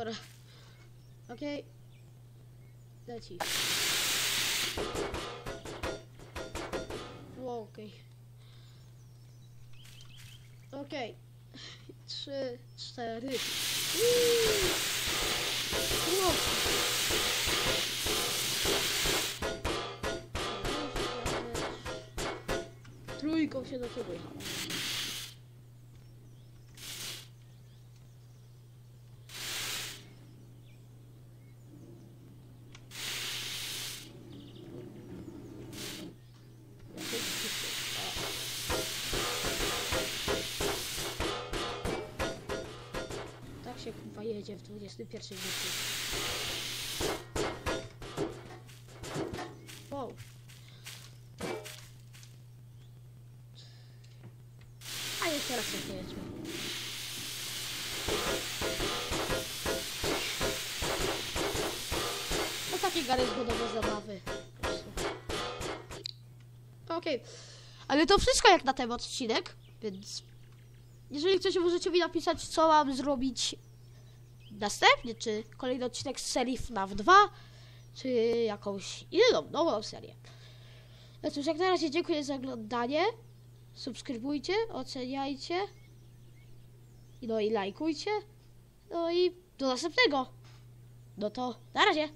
Dobra. Okej. Leci. Wow, Okej. Okej. Trzy, cztery. Uuu. Wow. Trójką się do ciebie się kurwa jedzie w XXI wieku. Wow. A jeszcze raz jak jedźmy. No takie gary zgodowe zabawy. Okej. Ale to wszystko jak na ten odcinek, więc jeżeli chcecie, możecie mi napisać, co mam zrobić następnie, czy kolejny odcinek z serii FNAF 2, czy jakąś inną, nową serię. No cóż, jak na razie dziękuję za oglądanie. Subskrybujcie, oceniajcie. No i lajkujcie. No i do następnego. No to na razie.